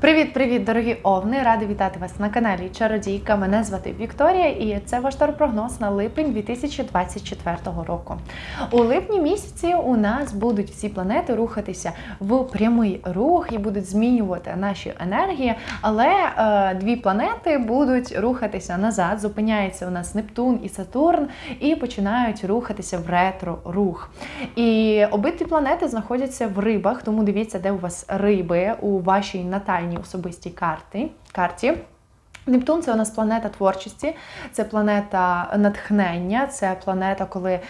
Привіт-привіт, дорогі овни! Ради вітати вас на каналі Чародійка. Мене звати Вікторія, і це ваш таропрогноз на липень 2024 року. У липні місяці у нас будуть всі планети рухатися в прямий рух і будуть змінювати наші енергії. Але е, дві планети будуть рухатися назад. Зупиняється у нас Нептун і Сатурн, і починають рухатися в ретро-рух. І обидві планети знаходяться в рибах, тому дивіться, де у вас риби у вашій натальній особистій карті. карті. Нептун це у нас планета творчості, це планета натхнення, це планета, коли, е,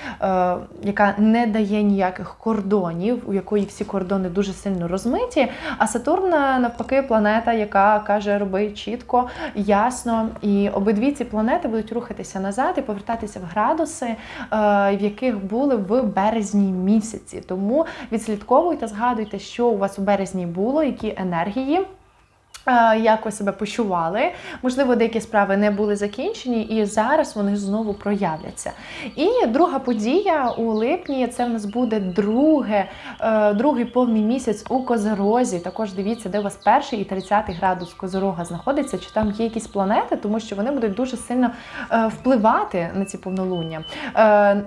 яка не дає ніяких кордонів, у якої всі кордони дуже сильно розмиті. А Сатурн, навпаки, планета, яка каже, роби чітко, ясно. І обидві ці планети будуть рухатися назад і повертатися в градуси, е, в яких були в березні місяці. Тому відслідковуйте, згадуйте, що у вас у березні було, які енергії. Е, як ви себе почували. Можливо, деякі справи не були закінчені, і зараз вони знову проявляться. І друга подія у липні це в нас буде друге, е, другий повний місяць у Козорозі. Також дивіться, де у вас перший і 30 градус Козорога знаходиться, чи там є якісь планети, тому що вони будуть дуже сильно е, впливати на ці повнолуння.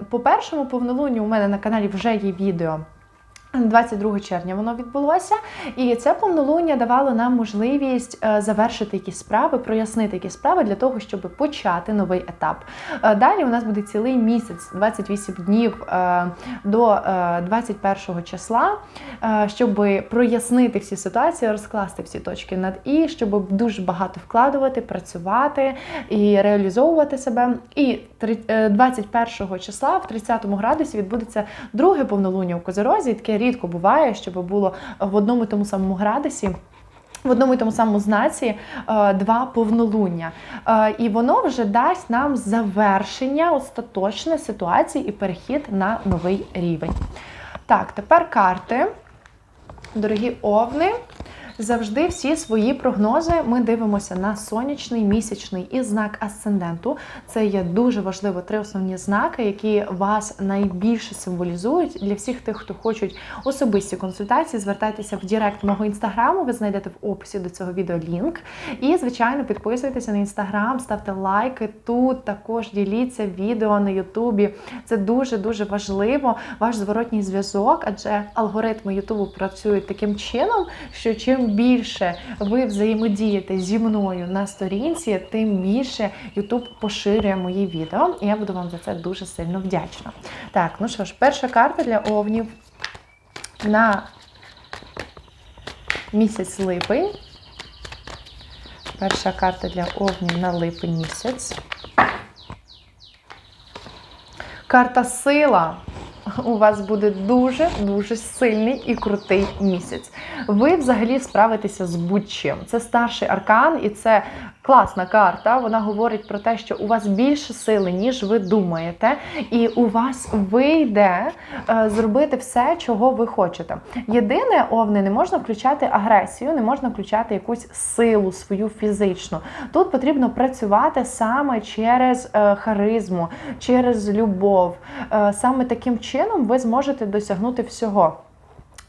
По першому повнолунню у мене на каналі вже є відео. 22 червня воно відбулося, і це повнолуння давало нам можливість е, завершити якісь справи, прояснити якісь справи для того, щоб почати новий етап. Е, далі у нас буде цілий місяць, 28 днів е, до 21 числа, щоб прояснити всі ситуації, розкласти всі точки над і, щоб дуже багато вкладувати, працювати і реалізовувати себе. І 21 числа, в 30 градусі, відбудеться друге повнолуння у Козерозі. Таке рідко буває, щоб було в одному і тому самому градусі. В одному і тому самому знаці е, два повнолуння. Е, і воно вже дасть нам завершення остаточної ситуації і перехід на новий рівень. Так, тепер карти. Дорогі овни. Завжди всі свої прогнози ми дивимося на сонячний, місячний і знак асценденту. Це є дуже важливо три основні знаки, які вас найбільше символізують. Для всіх тих, хто хочуть особисті консультації, звертайтеся в Директ мого інстаграму. Ви знайдете в описі до цього відео лінк. І, звичайно, підписуйтеся на інстаграм, ставте лайки. Тут також діліться відео на Ютубі. Це дуже-дуже важливо. Ваш зворотній зв'язок, адже алгоритми Ютубу працюють таким чином, що чим більше ви взаємодієте зі мною на сторінці, тим більше YouTube поширює мої відео. І я буду вам за це дуже сильно вдячна. Так, ну що ж, перша карта для овнів на місяць липень. Перша карта для овнів на липень місяць. Карта сила у вас буде дуже-дуже сильний і крутий місяць. Ви взагалі справитеся з будь-чим. Це старший аркан, і це класна карта. Вона говорить про те, що у вас більше сили, ніж ви думаєте, і у вас вийде е, зробити все, чого ви хочете. Єдине, овни, не можна включати агресію, не можна включати якусь силу свою фізичну. Тут потрібно працювати саме через е, харизму, через любов. Е, саме таким чином ви зможете досягнути всього.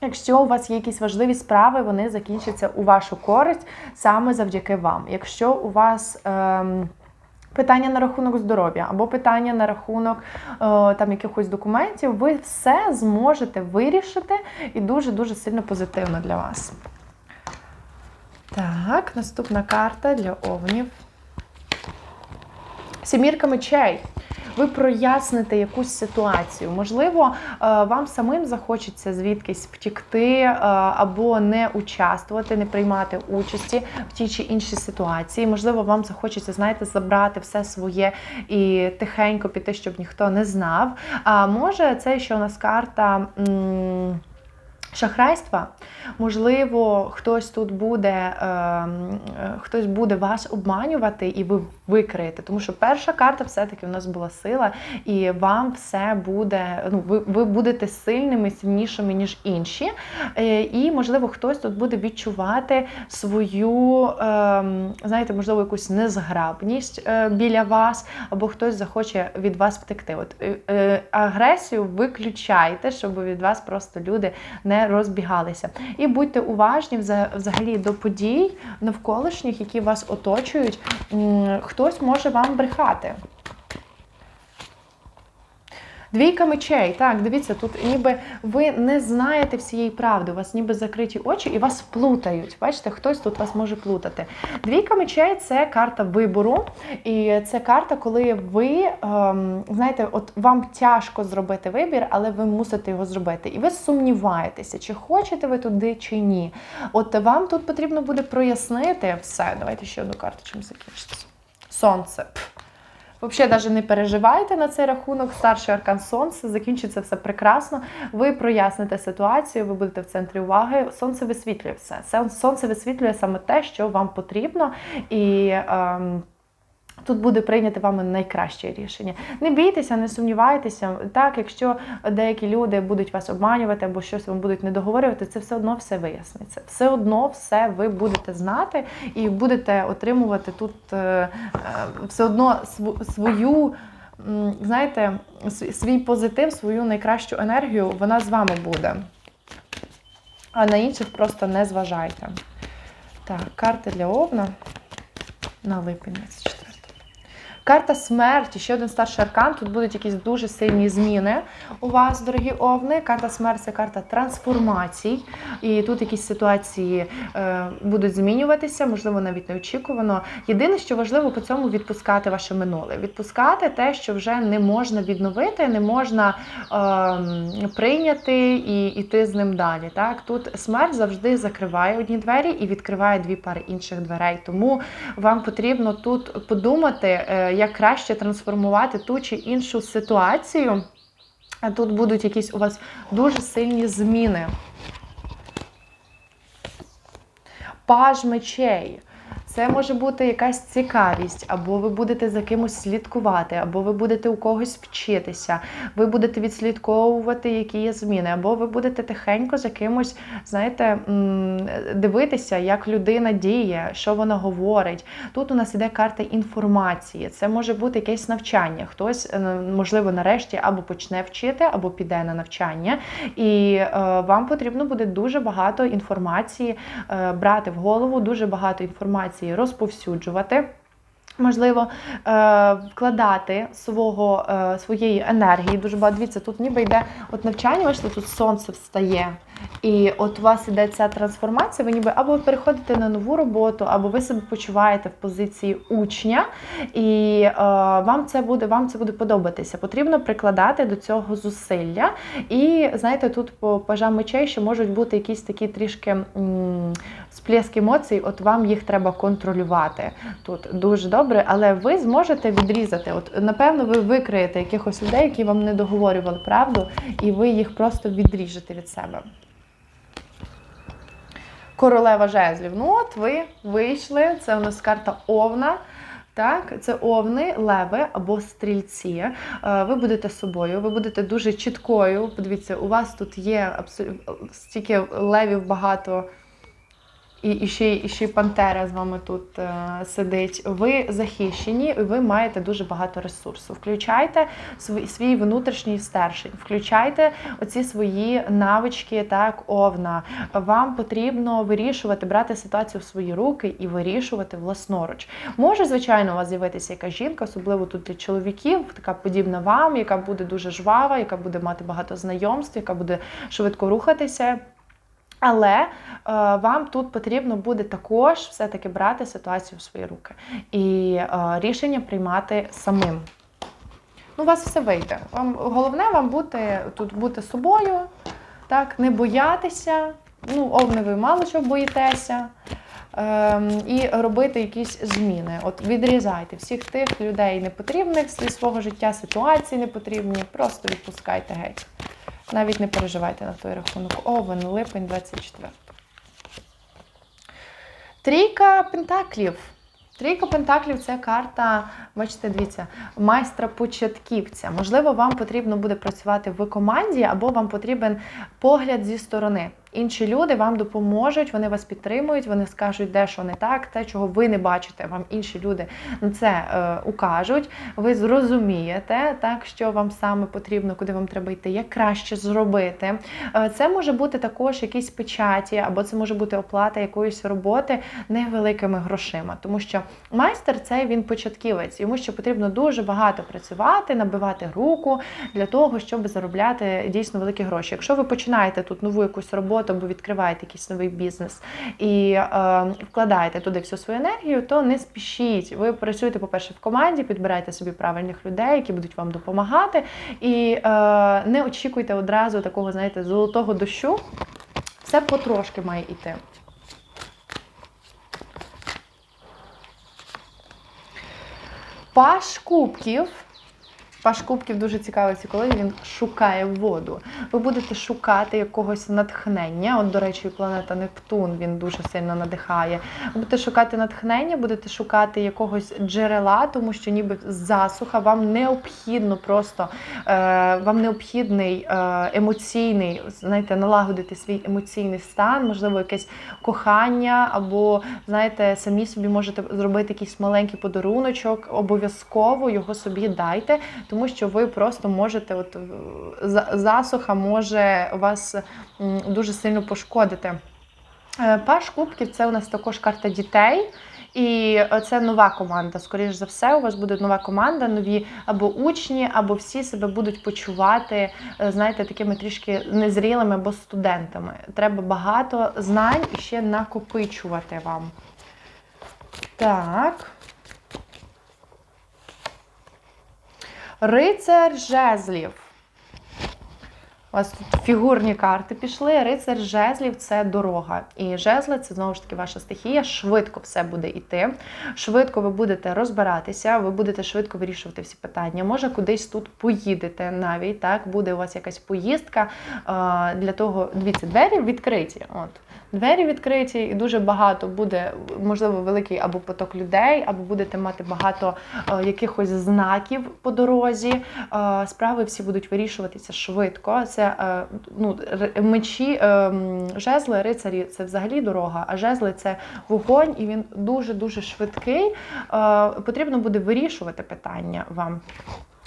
Якщо у вас є якісь важливі справи, вони закінчаться у вашу користь саме завдяки вам. Якщо у вас ем, питання на рахунок здоров'я або питання на рахунок е, там якихось документів, ви все зможете вирішити і дуже-дуже сильно позитивно для вас. Так, наступна карта для овнів. Сімірка мечей ви проясните якусь ситуацію. Можливо, е, вам самим захочеться звідкись втікти е, або не участвувати, не приймати участі в тій чи іншій ситуації. Можливо, вам захочеться, знаєте, забрати все своє і тихенько піти, щоб ніхто не знав. А може, це ще у нас карта. Шахрайства, можливо, хтось тут буде, ем, е, хтось буде вас обманювати, і ви викриєте. Тому що перша карта все-таки у нас була сила, і вам все буде. Ну, ви ви будете сильними, сильнішими, ніж інші. Е, і, можливо, хтось тут буде відчувати свою, ем, знаєте, можливо, якусь незграбність е, біля вас, або хтось захоче від вас втекти. От агресію виключайте, щоб від вас просто люди не розбігалися. І будьте уважні вза- взагалі до подій навколишніх, які вас оточують. Хтось може вам брехати. Двійка мечей, так, дивіться, тут ніби ви не знаєте всієї правди, у вас ніби закриті очі і вас плутають. Бачите, хтось тут вас може плутати. Двійка мечей це карта вибору, і це карта, коли ви ем, знаєте, от вам тяжко зробити вибір, але ви мусите його зробити. І ви сумніваєтеся, чи хочете ви туди, чи ні. От вам тут потрібно буде прояснити все. Давайте ще одну карту, чим закінчиться. Сонце. Взагалі, навіть не переживайте на цей рахунок. Старший аркан сонце, закінчиться все прекрасно. Ви проясните ситуацію, ви будете в центрі уваги. Сонце висвітлює все. Сонце висвітлює саме те, що вам потрібно. І ем, Тут буде прийняти вами найкраще рішення. Не бійтеся, не сумнівайтеся. Так, якщо деякі люди будуть вас обманювати або щось вам будуть недоговорювати, це все одно все виясниться. Все одно все ви будете знати і будете отримувати тут е, е, все одно свою. Знаєте, свій позитив, свою найкращу енергію, вона з вами буде. А на інших просто не зважайте. Так, карти для Овна на липень 24. Карта смерті, ще один старший аркан. Тут будуть якісь дуже сильні зміни у вас, дорогі овни. Карта смерті це карта трансформацій. І тут якісь ситуації е, будуть змінюватися, можливо, навіть неочікувано. Єдине, що важливо по цьому відпускати ваше минуле. Відпускати те, що вже не можна відновити, не можна е, прийняти і йти з ним далі. Так? Тут смерть завжди закриває одні двері і відкриває дві пари інших дверей. Тому вам потрібно тут подумати, е, як краще трансформувати ту чи іншу ситуацію. Тут будуть якісь у вас дуже сильні зміни. Паж мечей. Це може бути якась цікавість, або ви будете за кимось слідкувати, або ви будете у когось вчитися, ви будете відслідковувати, які є зміни, або ви будете тихенько за кимось, знаєте, дивитися, як людина діє, що вона говорить. Тут у нас іде карта інформації. Це може бути якесь навчання. Хтось, е, можливо, нарешті або почне вчити, або піде на навчання. І е, вам потрібно буде дуже багато інформації е, брати в голову, дуже багато інформації розповсюджувати. Можливо, е, вкладати свого, е, своєї енергії дуже багато. Дивіться, тут ніби йде от навчання, бачите, тут сонце встає. І от у вас іде ця трансформація, ви ніби або переходите на нову роботу, або ви себе почуваєте в позиції учня, і е, вам це буде вам це буде подобатися. Потрібно прикладати до цього зусилля. І знаєте, тут по пажам мечей ще можуть бути якісь такі трішки м, сплеск емоцій, от вам їх треба контролювати. Тут дуже добре, але ви зможете відрізати. От напевно, ви викриєте якихось людей, які вам не договорювали правду, і ви їх просто відріжете від себе. Королева жезлів. Ну, от ви вийшли. Це у нас карта Овна. Так, це овни, леви або стрільці. Е, Ви будете собою, ви будете дуже чіткою. Подивіться, у вас тут є абсолютно стільки левів багато. І, і, ще, і ще пантера з вами тут е, сидить. Ви захищені, і ви маєте дуже багато ресурсу. Включайте свій, свій внутрішній стержень, включайте оці свої навички, так, овна. Вам потрібно вирішувати, брати ситуацію в свої руки і вирішувати власноруч. Може, звичайно, у вас з'явитися якась жінка, особливо тут для чоловіків, така подібна вам, яка буде дуже жвава, яка буде мати багато знайомств, яка буде швидко рухатися. Але е, вам тут потрібно буде також все-таки брати ситуацію в свої руки і е, рішення приймати самим. Ну, у вас все вийде. Вам головне вам бути тут бути собою, так, не боятися. Ну, овни, ви мало чого боїтеся. Ем, і робити якісь зміни. От відрізайте всіх тих людей непотрібних зі свого життя, ситуації непотрібні, просто відпускайте геть. Навіть не переживайте на той рахунок. Овен, липень 24. Трійка пентаклів. Трійка пентаклів це карта, бачите, дивіться, майстра початківця. Можливо, вам потрібно буде працювати в команді, або вам потрібен погляд зі сторони. Інші люди вам допоможуть, вони вас підтримують, вони скажуть, де що не так, те, чого ви не бачите. Вам інші люди на це е, укажуть. Ви зрозумієте, так що вам саме потрібно, куди вам треба йти, як краще зробити. Е, це може бути також якісь печаті, або це може бути оплата якоїсь роботи невеликими грошима, тому що майстер це він початківець, йому ще потрібно дуже багато працювати, набивати руку для того, щоб заробляти дійсно великі гроші. Якщо ви починаєте тут нову якусь роботу або відкриваєте якийсь новий бізнес і е, вкладаєте туди всю свою енергію, то не спішіть. Ви працюєте, по-перше, в команді, підбирайте собі правильних людей, які будуть вам допомагати, і е, не очікуйте одразу такого, знаєте, золотого дощу. Все потрошки має йти. Паш кубків. Паш кубків дуже цікавий коли він шукає воду. Ви будете шукати якогось натхнення. От, до речі, планета Нептун він дуже сильно надихає. Ви будете шукати натхнення, будете шукати якогось джерела, тому що ніби засуха, вам необхідно просто е, вам необхідний е, емоційний, знаєте, налагодити свій емоційний стан, можливо, якесь кохання, або, знаєте, самі собі можете зробити якийсь маленький подаруночок, обов'язково його собі дайте тому що ви просто можете, от засуха може вас дуже сильно пошкодити. Е, Паш Кубків це у нас також карта дітей. І це нова команда. Скоріше за все, у вас буде нова команда, нові або учні, або всі себе будуть почувати, е, знаєте, такими трішки незрілими або студентами. Треба багато знань ще накопичувати вам. Так. Рицар жезлів. У вас тут фігурні карти пішли. Рицар жезлів це дорога. І жезли це знову ж таки ваша стихія. Швидко все буде йти. Швидко ви будете розбиратися, ви будете швидко вирішувати всі питання. Може, кудись тут поїдете навіть. так, Буде у вас якась поїздка для того, дивіться, двері відкриті. От. Двері відкриті, і дуже багато буде, можливо, великий або поток людей, або будете мати багато е, якихось знаків по дорозі. Е, справи всі будуть вирішуватися швидко. Це е, ну, мечі, е, жезли, рицарі це взагалі дорога, а жезли це вогонь, і він дуже-дуже швидкий. Е, потрібно буде вирішувати питання вам.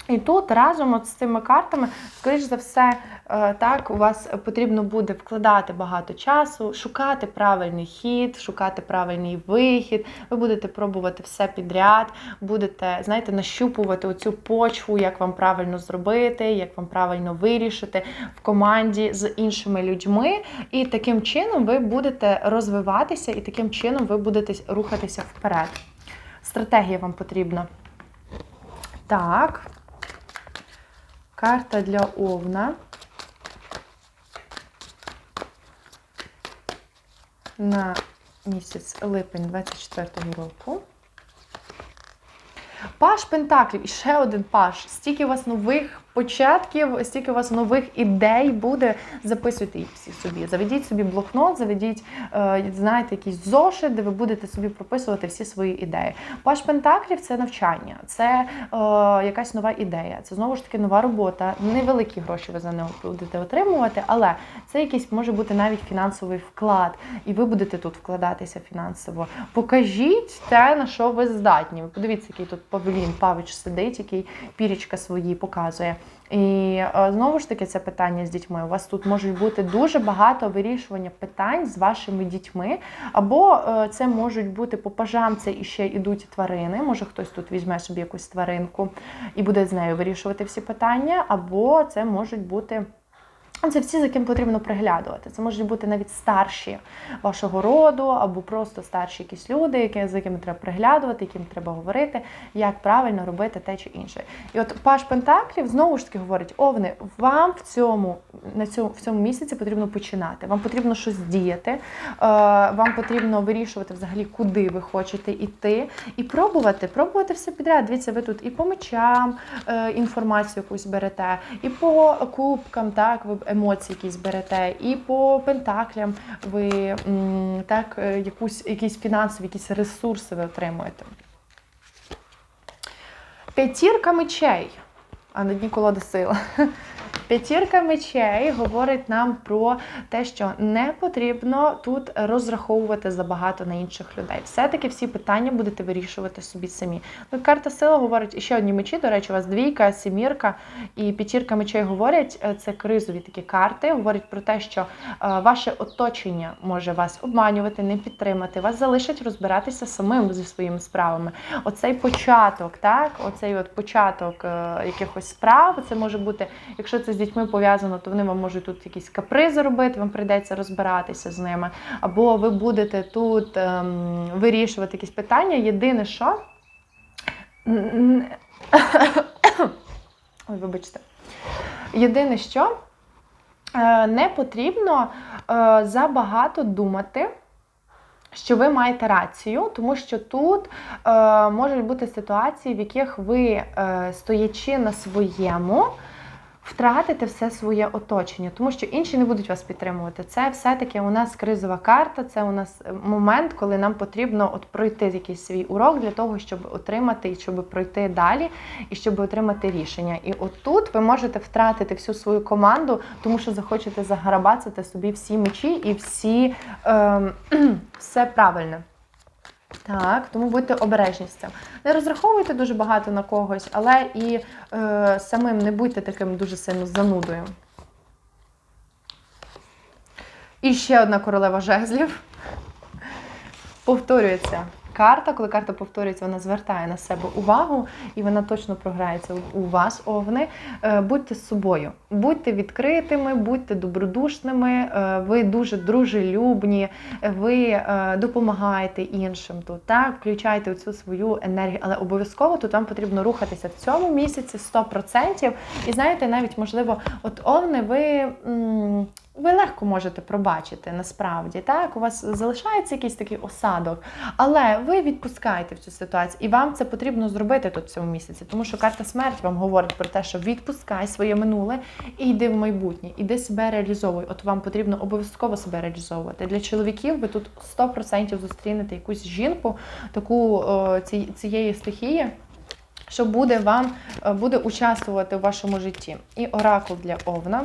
І тут разом от з цими картами, скоріш за все, е, так, у вас потрібно буде вкладати багато часу, шукати правильний хід, шукати правильний вихід. Ви будете пробувати все підряд, будете, знаєте, нащупувати оцю почву, як вам правильно зробити, як вам правильно вирішити в команді з іншими людьми. І таким чином ви будете розвиватися, і таким чином ви будете рухатися вперед. Стратегія вам потрібна. Так. Карта для Овна. На місяць липень 24 року. Паш Пентаклів і ще один паш. Стільки у вас нових початків, стільки у вас нових ідей буде. Записуйте їх всі собі. Заведіть собі блокнот, заведіть, е, знаєте, якийсь зошит, де ви будете собі прописувати всі свої ідеї. Паш Пентаклів це навчання, це е, якась нова ідея, це знову ж таки нова робота. Невеликі гроші ви за нього будете отримувати, але це якийсь може бути навіть фінансовий вклад, і ви будете тут вкладатися фінансово. Покажіть те, на що ви здатні. Подивіться, який тут Павлін Павич сидить, який пірічка свої показує. І е, знову ж таки, це питання з дітьми. У вас тут можуть бути дуже багато вирішування питань з вашими дітьми, або е, це можуть бути по пажам, це іще йдуть тварини. Може хтось тут візьме собі якусь тваринку і буде з нею вирішувати всі питання, або це можуть бути. Це всі, за ким потрібно приглядувати. Це можуть бути навіть старші вашого роду, або просто старші якісь люди, які, за якими треба приглядувати, яким треба говорити, як правильно робити те чи інше. І от Паш Пентаклів знову ж таки говорить: Овни, вам в цьому на цьому в цьому місяці потрібно починати. Вам потрібно щось діяти, е, вам потрібно вирішувати взагалі, куди ви хочете йти, і пробувати, пробувати все підряд. Дивіться, ви тут і по мечам е, інформацію якусь берете, і по кубкам, так ви емоції якісь берете, і по пентаклям ви так, е, якусь, якісь фінансові, якісь ресурси ви отримуєте. П'ятірка мечей, а на дні колода сила. П'ятірка мечей говорить нам про те, що не потрібно тут розраховувати забагато на інших людей. Все-таки всі питання будете вирішувати собі самі. Ну, карта сила говорить ще одні мечі. До речі, у вас двійка, сімірка і п'ятірка мечей говорять. е, Це кризові такі карти. Говорять про те, що е, ваше оточення може вас обманювати, не підтримати, вас залишать розбиратися самим зі своїми справами. Оцей початок, так, оцей от початок е, якихось справ, це може бути, якщо це з дітьми пов'язано, то вони вам можуть тут якісь капризи робити, вам прийдеться розбиратися з ними. Або ви будете тут ем, вирішувати якісь питання. Єдине, що. Ой, вибачте. Єдине, що е, не потрібно е, забагато думати. Що ви маєте рацію, тому що тут е, можуть бути ситуації, в яких ви, е, стоячи на своєму, втратите все своє оточення, тому що інші не будуть вас підтримувати. Це все-таки у нас кризова карта, це у нас момент, коли нам потрібно от пройти якийсь свій урок для того, щоб отримати і щоб пройти далі, і щоб отримати рішення. І от тут ви можете втратити всю свою команду, тому що захочете загарабацити собі всі мечі і всі ем, все правильне. Так, тому будьте обережні з цим. Не розраховуйте дуже багато на когось, але і е, самим не будьте таким дуже сильно занудою. І ще одна королева жезлів. Повторюється карта. Коли карта повторюється, вона звертає на себе увагу, і вона точно програється у вас, овни. Е, Будьте з собою, будьте відкритими, будьте добродушними, е, ви дуже дружелюбні, ви е, допомагаєте іншим тут. Так, включайте цю свою енергію, але обов'язково тут вам потрібно рухатися в цьому місяці 100%. І знаєте, навіть можливо, от овни, ви. Ви легко можете пробачити насправді, так у вас залишається якийсь такий осадок, але ви відпускаєте в цю ситуацію, і вам це потрібно зробити тут в цьому місяці, тому що карта смерть вам говорить про те, що відпускай своє минуле і йди в майбутнє, іди себе реалізовуй. От вам потрібно обов'язково себе реалізовувати. Для чоловіків ви тут 100% зустрінете якусь жінку, таку цієї стихії. Що буде вам е, буде участвувати в вашому житті? І оракул для Овна.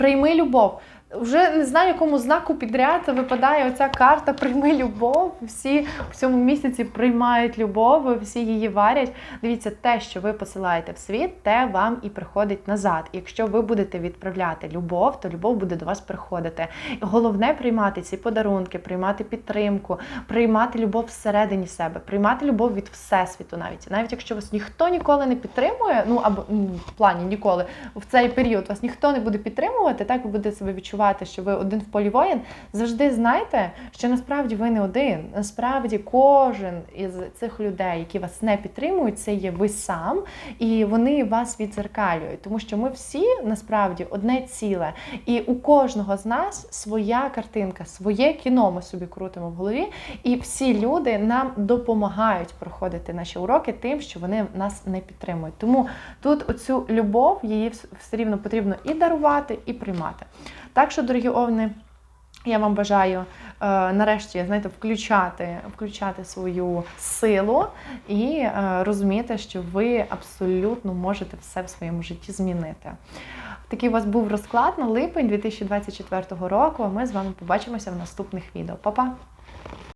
Прийми любов. Вже не знаю, якому знаку підряд випадає оця карта Прийми любов. Всі в цьому місяці приймають любов, всі її варять. Дивіться, те, що ви посилаєте в світ, те вам і приходить назад. Якщо ви будете відправляти любов, то любов буде до вас приходити. Головне приймати ці подарунки, приймати підтримку, приймати любов всередині себе, приймати любов від всесвіту, навіть навіть якщо вас ніхто ніколи не підтримує, ну або в плані ніколи в цей період вас ніхто не буде підтримувати, так ви будете себе відчувати, що ви один в полі воїн. Завжди знайте, що насправді ви не один. Насправді кожен із цих людей, які вас не підтримують, це є ви сам, і вони вас відзеркалюють, тому що ми всі насправді одне ціле, і у кожного з нас своя картинка, своє кіно ми собі крутимо в голові, і всі люди нам допомагають проходити наші уроки тим, що вони нас не підтримують. Тому тут оцю любов її все рівно потрібно і дарувати, і приймати. Так що, дорогі овни, я вам бажаю е, нарешті знаєте, включати, включати свою силу і е, розуміти, що ви абсолютно можете все в своєму житті змінити. Такий у вас був розклад на липень 2024 року. А ми з вами побачимося в наступних відео. Па-па!